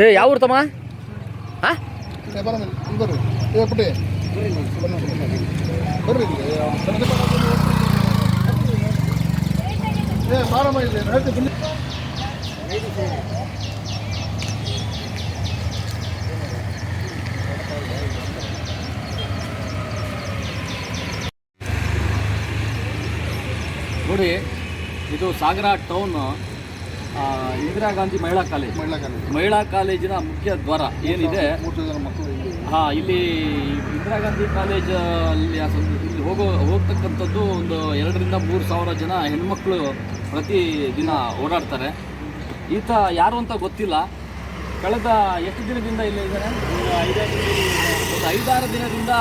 ಏ ಯಾವ ಊರು ತಮ್ಮ? ಹಾಂ? ನೋಡಿ ಇದು ಸಾಗರ ಟೌನ್ ಇಂದಿರಾ ಗಾಂಧಿ ಮಹಿಳಾ ಕಾಲೇಜ್. ಮಹಿಳಾ ಕಾಲೇಜ್. ಮಹಿಳಾ ಕಾಲೇಜಿನ ಮುಖ್ಯ ದ್ವಾರ ಏನಿದೆ? ಹಾ ಇಲ್ಲಿ. ಹಾಂ ಇಲ್ಲಿ ಇಂದಿರಾ ಗಾಂಧಿ ಕಾಲೇಜ್ ಅಲ್ಲಿ ಇಲ್ಲಿ ಹೋಗೋ ಹೋಗ್ತಕ್ಕಂಥದ್ದು ಒಂದು ಎರಡರಿಂದ ಮೂರು ಸಾವಿರ ಜನ ಹೆಣ್ಮಕ್ಳು ಪ್ರತಿ ದಿನ ಓಡಾಡ್ತಾರೆ. ಈತ ಯಾರು ಅಂತ ಗೊತ್ತಿಲ್ಲ. ಕಳೆದ ಎಷ್ಟು ದಿನದಿಂದ ಇಲ್ಲೇ ಇದ್ದಾರೆ ಒಂದು ಐದಾರು ದಿನದಿಂದ.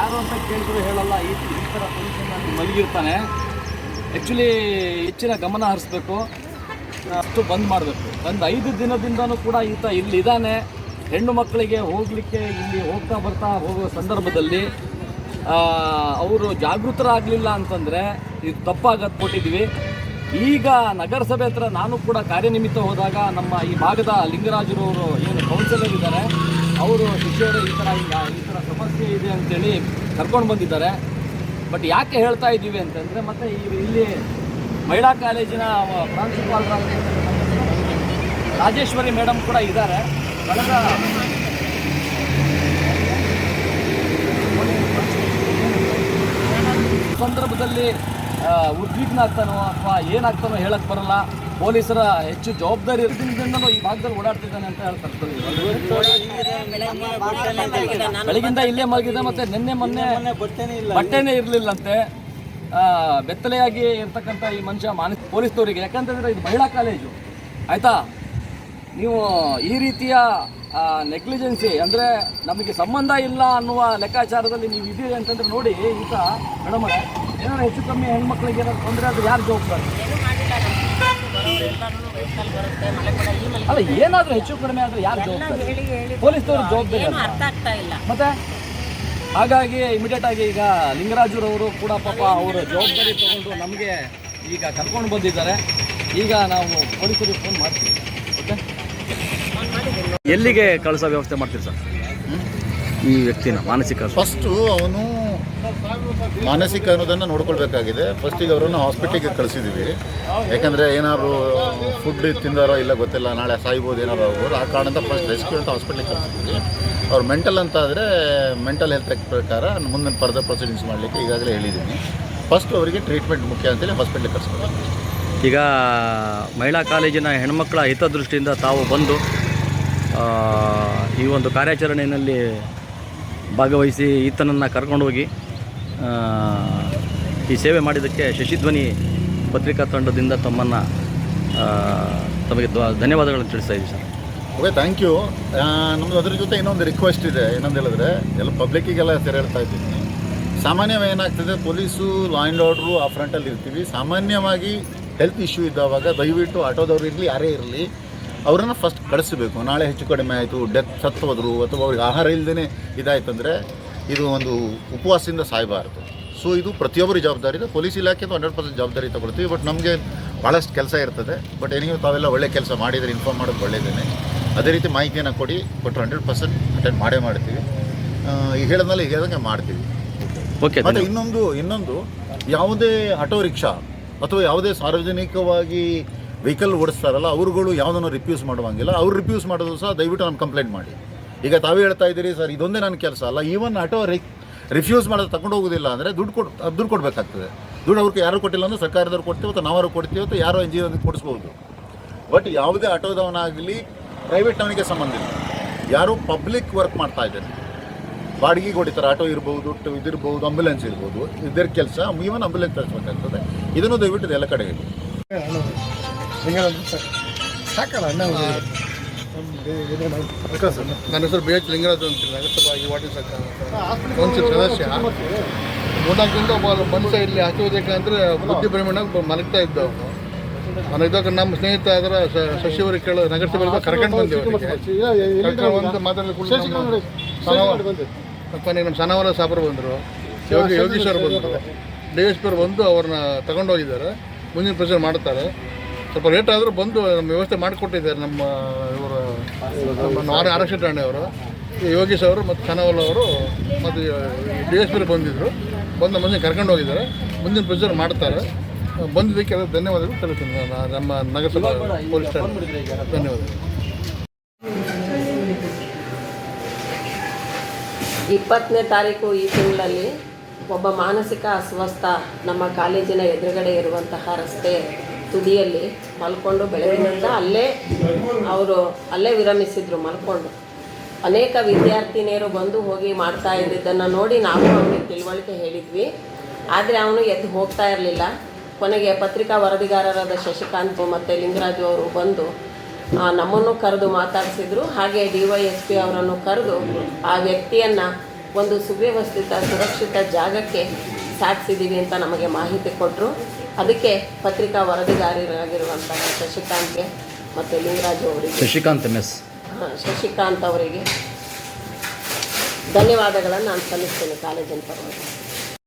ಯಾರು ಅಂತ ಕೇಳಿದ್ರು ಹೇಳಲ್ಲ. ಈ ಈ ಥರ ಪೊಲೀಸ್ ಮಲಗಿರ್ತಾನೆ ಆ್ಯಕ್ಚುಲಿ ಹೆಚ್ಚಿನ ಗಮನ ಹರಿಸ್ಬೇಕು. ಅಷ್ಟು ಬಂದ್ ಮಾಡಬೇಕು. ಒಂದು ಐದು ದಿನದಿಂದನೂ ಕೂಡ ಈತ ಇಲ್ಲಿದ್ದಾನೆ. ಹೆಣ್ಣು ಮಕ್ಕಳಿಗೆ ಹೋಗಲಿಕ್ಕೆ ಇಲ್ಲಿ ಹೋಗ್ತಾ ಬರ್ತಾ ಹೋಗೋ ಸಂದರ್ಭದಲ್ಲಿ ಅವರು ಜಾಗೃತರಾಗಲಿಲ್ಲ ಅಂತಂದರೆ ಇದು ತಪ್ಪಾಗತ್ ಕೊಟ್ಟಿದ್ವಿ ಈಗ ನಗರಸಭೆ ಹತ್ರ ನಾನು ಕೂಡ ಕಾರ್ಯನಿಮಿತ್ತ ಹೋದಾಗ ನಮ್ಮ ಈ ಭಾಗದ ಲಿಂಗರಾಜರವರು ಏನು ಕೌನ್ಸಿಲರ್ ಇದ್ದಾರೆ, ಅವರು ಶಿಷ್ಯರು ಈ ಥರ ಈಗ ಈ ಥರ ಸಮಸ್ಯೆ ಇದೆ ಅಂತೇಳಿ ಕರ್ಕೊಂಡು ಬಂದಿದ್ದಾರೆ. ಬಟ್ ಯಾಕೆ ಹೇಳ್ತಾ ಇದ್ದೀವಿ ಅಂತಂದರೆ ಮತ್ತೆ ಇಲ್ಲಿ ಮಹಿಳಾ ಕಾಲೇಜಿನ ಪ್ರಾಂಶುಪಾಲರಾಗಿ ರಾಜೇಶ್ವರಿ ಮೇಡಮ್ ಕೂಡ ಇದ್ದಾರೆ. ಕಳೆದ ಸಂದರ್ಭದಲ್ಲಿ ಉದ್ವಿಗ್ನ ಆಗ್ತಾನೋ ಅಥವಾ ಏನಾಗ್ತಾನೋ ಹೇಳಕ್ ಬರಲ್ಲ. ಪೊಲೀಸರ ಹೆಚ್ಚು ಜವಾಬ್ದಾರಿ ಇರೋದ್ರಿಂದನೂ ಈ ಭಾಗದಲ್ಲಿ ಓಡಾಡ್ತಿದ್ದಾನೆ ಅಂತ ಹೇಳ್ತಾರೆ. ಬೆಳಗಿಂದ ಇಲ್ಲೇ ಮಲಗಿದೆ ಮತ್ತೆ ನಿನ್ನೆ ಮೊನ್ನೆ ಬಟ್ಟೆನೇ ಇರಲಿಲ್ಲಂತೆ. ಬೆತ್ತಲೆಯಾಗಿ ಇರ್ತಕ್ಕಂಥ ಈ ಮನುಷ್ಯ ಮಾನಸ ಪೊಲೀಸ್ನವರಿಗೆ ಯಾಕಂತಂದ್ರೆ ಇದು ಮಹಿಳಾ ಕಾಲೇಜು. ಆಯಿತಾ? ನೀವು ಈ ರೀತಿಯ ನೆಗ್ಲಿಜೆನ್ಸಿ ಅಂದರೆ ನಮಗೆ ಸಂಬಂಧ ಇಲ್ಲ ಅನ್ನುವ ಲೆಕ್ಕಾಚಾರದಲ್ಲಿ ನೀವು ಇದ್ದೀರಿ ಅಂತಂದ್ರೆ ನೋಡಿ ಈಗ ಮೇಡಮ್ ಏನಾದ್ರು ಹೆಚ್ಚು ಕಮ್ಮಿ ಹೆಣ್ಮಕ್ಳಿಗೆ ಏನಾದ್ರು ತೊಂದರೆ ಆದ್ರೆ ಯಾರು ಜವಾಬ್ದಾರಿ? ಅಲ್ಲ ಏನಾದರೂ ಹೆಚ್ಚು ಕಡಿಮೆ ಆದರೆ ಯಾರು ಜವಾಬ್ದಾರಿ? ಪೊಲೀಸ್ನವ್ರ ಜವಾಬ್ದಾರಿ ಮತ್ತೆ? ಹಾಗಾಗಿ ಇಮಿಡಿಯೇಟ್ ಆಗಿ ಈಗ ಲಿಂಗರಾಜುರವರು ಕೂಡ ಪಾಪ ಅವರು ಜವಾಬ್ದಾರಿ ತಗೊಂಡು ನಮಗೆ ಈಗ ಕರ್ಕೊಂಡು ಬಂದಿದ್ದಾರೆ. ಈಗ ನಾವು ಪೊಲೀಸರಿಗೆ ಫೋನ್ ಮಾಡ್ತೀವಿ. ಓಕೆ ಎಲ್ಲಿಗೆ ಕಳಿಸೋ ವ್ಯವಸ್ಥೆ ಮಾಡ್ತೀವಿ ಸರ್? ಈ ವ್ಯಕ್ತಿನ ಮಾನಸಿಕ ಫಸ್ಟು ಅವನು ಮಾನಸಿಕ ಅನ್ನೋದನ್ನು ನೋಡ್ಕೊಳ್ಬೇಕಾಗಿದೆ. ಫಸ್ಟಿಗೆ ಅವರನ್ನು ಹಾಸ್ಪಿಟ್ಲಿಗೆ ಕಳಿಸಿದ್ದೀವಿ ಯಾಕಂದರೆ ಏನಾದರೂ ಫುಡ್ ತಿಂದಾರೋ ಇಲ್ಲ ಗೊತ್ತಿಲ್ಲ ನಾಳೆ ಸಾಯ್ಬೋದು ಏನಾದರೂ ಆಗ್ಬೋದು. ಆ ಕಾರಣದಿಂದ ಫಸ್ಟ್ ರೆಸ್ಕ್ಯೂ ಅಂತ ಹಾಸ್ಪಿಟ್ಲಿಗೆ ಕಳಿಸಿದ್ದೀವಿ ಅವ್ರು ಮೆಂಟಲ್ ಅಂತ ಆದರೆ ಮೆಂಟಲ್ ಹೆಲ್ತ್ ಪ್ರಕಾರ ಮುಂದಿನ ಫರ್ದರ್ ಪ್ರೊಸೀಡಿಂಗ್ಸ್ ಮಾಡಲಿಕ್ಕೆ ಈಗಾಗಲೇ ಹೇಳಿದ್ದೀನಿ. ಫಸ್ಟ್ ಅವರಿಗೆ ಟ್ರೀಟ್ಮೆಂಟ್ ಮುಖ್ಯ ಅಂತೇಳಿ ಹಾಸ್ಪಿಟ್ಲಿಗೆ ಕಳಿಸ್ಬೇಕು ಈಗ ಮಹಿಳಾ ಕಾಲೇಜಿನ ಹೆಣ್ಮಕ್ಳ ಹಿತದೃಷ್ಟಿಯಿಂದ ತಾವು ಬಂದು ಈ ಒಂದು ಕಾರ್ಯಾಚರಣೆಯಲ್ಲಿ ಭಾಗವಹಿಸಿ ಈತನನ್ನು ಕರ್ಕೊಂಡೋಗಿ ಈ ಸೇವೆ ಮಾಡಿದ್ದಕ್ಕೆ ಶಶಿಧ್ವನಿ ಪತ್ರಿಕಾ ತಂಡದಿಂದ ತಮ್ಮನ್ನು ತಮಗೆ ಧನ್ಯವಾದಗಳನ್ನು ತಿಳಿಸ್ತಾ ಇದ್ದೀವಿ ಸರ್. ಓಕೆ ಥ್ಯಾಂಕ್ ಯು ನಮ್ದು ಅದ್ರ ಜೊತೆ ಇನ್ನೊಂದು ರಿಕ್ವೆಸ್ಟ್ ಇದೆ. ಏನಂತ ಹೇಳಿದ್ರೆ, ಎಲ್ಲ ಪಬ್ಲಿಕ್ಕಿಗೆಲ್ಲ ಸರಿ ಹೇಳ್ತಾ ಇದ್ದೀನಿ. ಸಾಮಾನ್ಯವಾಗಿ ಏನಾಗ್ತದೆ ಪೊಲೀಸು ಲಾ ಆ್ಯಂಡ್ ಆರ್ಡ್ರು ಆ ಫ್ರಂಟಲ್ಲಿ ಇರ್ತೀವಿ. ಸಾಮಾನ್ಯವಾಗಿ ಹೆಲ್ತ್ ಇಶ್ಯೂ ಇದ್ದಾವಾಗ ದಯವಿಟ್ಟು ಆಟೋದವ್ರು ಇರಲಿ, ಯಾರೇ ಇರಲಿ, ಅವರನ್ನು ಫಸ್ಟ್ ಕಳಿಸಬೇಕು. ನಾಳೆ ಹೆಚ್ಚು ಕಡಿಮೆ ಆಯಿತು ಡೆತ್ ಸತ್ತು ಹೋದ್ರು, ಅಥವಾ ಅವ್ರಿಗೆ ಆಹಾರ ಇಲ್ಲದೇ ಇದಾಯ್ತಂದರೆ, ಇದು ಒಂದು ಉಪವಾಸದಿಂದ ಸಾಯಬಾರ್ದು. ಸೊ ಇದು ಪ್ರತಿಯೊಬ್ಬರ ಜವಾಬ್ದಾರಿ ಇದೆ ಪೊಲೀಸ್ ಇಲಾಖೆದು ಹಂಡ್ರೆಡ್ ಪರ್ಸೆಂಟ್ ಜವಾಬ್ದಾರಿ ತಗೊಳ್ತೀವಿ. ಬಟ್ ನಮಗೆ ಭಾಳಷ್ಟು ಕೆಲಸ ಇರ್ತದೆ. ಬಟ್ ಏನಿಗೂ ತಾವೆಲ್ಲ ಒಳ್ಳೆ ಕೆಲಸ ಮಾಡಿದರೆ ಇನ್ಫಾರ್ಮ್ ಮಾಡೋದು ಒಳ್ಳೆಯದೇನೆ ಅದೇ ರೀತಿ ಮಾಹಿತಿಯನ್ನು ಕೊಡಿ ಕೊಟ್ಟರು ಹಂಡ್ರೆಡ್ ಪರ್ಸೆಂಟ್ ಅಟೆಂಡ್ ಮಾಡೇ ಮಾಡ್ತೀವಿ. ಈ ಈಗ ಹೇಳಿದ್ಮೇಲೆ ಈಗ ಹೇಳ್ದಂಗೆ ಮಾಡ್ತೀವಿ. ಓಕೆ ಮತ್ತು ಇನ್ನೊಂದು ಇನ್ನೊಂದು ಯಾವುದೇ ಆಟೋ ರಿಕ್ಷಾ ಅಥವಾ ಯಾವುದೇ ಸಾರ್ವಜನಿಕವಾಗಿ ವೆಹಿಕಲ್ ಓಡಿಸ್ತಾರಲ್ಲ ಅವ್ರುಗಳು ಯಾವುದನ್ನು ರಿಪ್ಯೂಸ್ ಮಾಡುವಂಗಿಲ್ಲ. ಅವ್ರು ರಿಪ್ಯೂಸ್ ಮಾಡೋದು ಸಹ ದಯವಿಟ್ಟು ನಾನು ಕಂಪ್ಲೇಂಟ್ ಮಾಡಿ. ಈಗ ತಾವೇ ಹೇಳ್ತಾ ಇದ್ದೀರಿ ಸರ್ ಇದೊಂದೇ ನನ್ನ ಕೆಲಸ ಅಲ್ಲ. ಈವನ್ ಆಟೋ ರಿ ರಿಫ್ಯೂಸ್ ಮಾಡೋದು ತಗೊಂಡು ಹೋಗೋದಿಲ್ಲ ಅಂದರೆ ದುಡ್ಡು ಕೊಡ್ ದುಡ್ಡು ಕೊಡಬೇಕಾಗ್ತದೆ. ದುಡ್ಡು ಅವ್ರಿಗೆ ಯಾರು ಕೊಟ್ಟಿಲ್ಲ ಅಂದರೆ ಸರ್ಕಾರದವ್ರು ಕೊಡ್ತೀವಿ ಅಥವಾ ನಾವಾರು ಕೊಡ್ತೀವಿ ಅಥವಾ ಯಾರೋ ಎನ್ ಜಿ ಕೊಡಿಸ್ಬೋದು. ಬಟ್ ಯಾವುದೇ ಆಟೋದವನಾಗಲಿ ಪ್ರೈವೇಟ್ನವನಿಗೆ ಸಂಬಂಧ ಇಲ್ಲ ಯಾರು ಪಬ್ಲಿಕ್ ವರ್ಕ್ ಮಾಡ್ತಾ ಇದ್ದಾರೆ. ಬಾಡಿಗೆ ಹೊಡಿತಾರೆ ಆಟೋ ಇರ್ಬೋದು ಇದಿರ್ಬೋದು ಆಂಬುಲೆನ್ಸ್ ಇರ್ಬೋದು ಇದರ ಕೆಲಸ ಈವನ್ ಆಂಬ್ಯುಲೆನ್ಸ್ ಕಳಿಸ್ಬೇಕಾಗ್ತದೆ ಇದನ್ನು ದಯವಿಟ್ಟು ಎಲ್ಲ ಕಡೆ ಅಣ್ಣ ನನ್ನ ಹೆಸರು ಬಿ ಎಚ್ ಅಂತ ನಗರಸಭಾ ಈ ವಾರ್ಡಿನ ಕೌನ್ಸಿಲ್ ಸದಸ್ಯ. ಮೂರ್ನಾಲ್ಕು ಒಬ್ಬ ಮನುಷ್ಯ ಇಲ್ಲಿ ಹಚ್ಚೋದಕ್ಕೆ ಅಂದರೆ ಬುದ್ಧಿ ಪ್ರಮಾಣ ಮಲಗ್ತಾ ಇದ್ದ ಅವನು ಮಲಗಿದಾಗ ನಮ್ಮ ಸ್ನೇಹಿತ ಅದರ ಸಚಿವರು ಕೇಳ ನಗರಸಭೆ ಕರ್ಕೊಂಡು ಬಂದಿವಿ ಮಾತಾಡಲಿಕ್ಕೆ ನಮ್ಮ ಸನವರ ಸಾಬ್ರು ಬಂದರು. ಯೋಗಿ ಯೋಗೀಶ್ವರ್ ಬಂದರು. ಡಿ ಎಸ್ ಪಿ ಅವ್ರು ಬಂದು ಅವ್ರನ್ನ ತಗೊಂಡೋಗಿದ್ದಾರೆ ಮುಂದಿನ ಪ್ರಚಾರ ಮಾಡ್ತಾರೆ. ಸ್ವಲ್ಪ ಲೇಟ್ ಆದರೂ ಬಂದು ನಮ್ಮ ವ್ಯವಸ್ಥೆ ಮಾಡಿಕೊಟ್ಟಿದ್ದಾರೆ ನಮ್ಮ ಇವರು ನಮ್ಮ ಆರಕ್ಷಕ ಠಾಣೆಯವರು ಈ ಯೋಗೀಶ್ ಅವರು ಮತ್ತು ಖಾನಾವಲ್ ಅವರು ಮತ್ತು ಡಿ ಎಸ್ ಪಿ ಬಂದಿದ್ದರು ಬಂದು ಮುಂದೆ ಕರ್ಕೊಂಡು ಹೋಗಿದ್ದಾರೆ. ಮುಂದಿನ ಪ್ರೊಸೀಜರ್ ಮಾಡ್ತಾರೆ. ಬಂದಿದ್ದಕ್ಕೆ ಎಲ್ಲ ಧನ್ಯವಾದಗಳು. ತಿಳಿಸ್ತೀನಿ ನಾನು ನಮ್ಮ ನಗರಸಭಾ ಪೊಲೀಸ್ ಠಾಣೆ. ಧನ್ಯವಾದಗಳು ಇಪ್ಪತ್ತನೇ ತಾರೀಕು ಈ ತಿಂಗಳಲ್ಲಿ ಒಬ್ಬ ಮಾನಸಿಕ ಅಸ್ವಸ್ಥ ನಮ್ಮ ಕಾಲೇಜಿನ ಎದುರುಗಡೆ ಇರುವಂತಹ ರಸ್ತೆ ತುದಿಯಲ್ಲಿ ಮಲ್ಕೊಂಡು ಬೆಳಗಿನಿಂದ ಅಲ್ಲೇ ಅವರು ಅಲ್ಲೇ ವಿರಮಿಸಿದ್ರು ಮಲ್ಕೊಂಡು. ಅನೇಕ ವಿದ್ಯಾರ್ಥಿನಿಯರು ಬಂದು ಹೋಗಿ ಮಾಡ್ತಾ ಇದ್ದಿದ್ದನ್ನು ನೋಡಿ ನಾವು ಅವನಿಗೆ ತಿಳುವಳಿಕೆ ಹೇಳಿದ್ವಿ. ಆದರೆ ಅವನು ಎದ್ದು ಹೋಗ್ತಾ ಇರಲಿಲ್ಲ. ಕೊನೆಗೆ ಪತ್ರಿಕಾ ವರದಿಗಾರರಾದ ಶಶಿಕಾಂತ್ ಮತ್ತು ಲಿಂಗರಾಜು ಅವರು ಬಂದು ನಮ್ಮನ್ನು ಕರೆದು ಮಾತಾಡಿಸಿದ್ರು. ಹಾಗೆ ಡಿ ವೈ ಎಸ್ ಪಿ ಅವರನ್ನು ಕರೆದು ಆ ವ್ಯಕ್ತಿಯನ್ನು ಒಂದು ಸುವ್ಯವಸ್ಥಿತ ಸುರಕ್ಷಿತ ಜಾಗಕ್ಕೆ ಸಾಗಿಸಿದ್ದೀವಿ ಅಂತ ನಮಗೆ ಮಾಹಿತಿ ಕೊಟ್ಟರು ಅದಕ್ಕೆ ಪತ್ರಿಕಾ ವರದಿಗಾರರಾಗಿರುವಂತಹ ಶಶಿಕಾಂತ್ಗೆ ಮತ್ತು ಲಿಂಗರಾಜು ಅವರಿಗೆ. Shashikant M S. ಹಾ, ಶಶಿಕಾಂತ್ ಅವರಿಗೆ ಧನ್ಯವಾದಗಳನ್ನು ನಾನು ಸಲ್ಲಿಸ್ತೇನೆ ಕಾಲೇಜಿನ ಪರವಾಗಿ.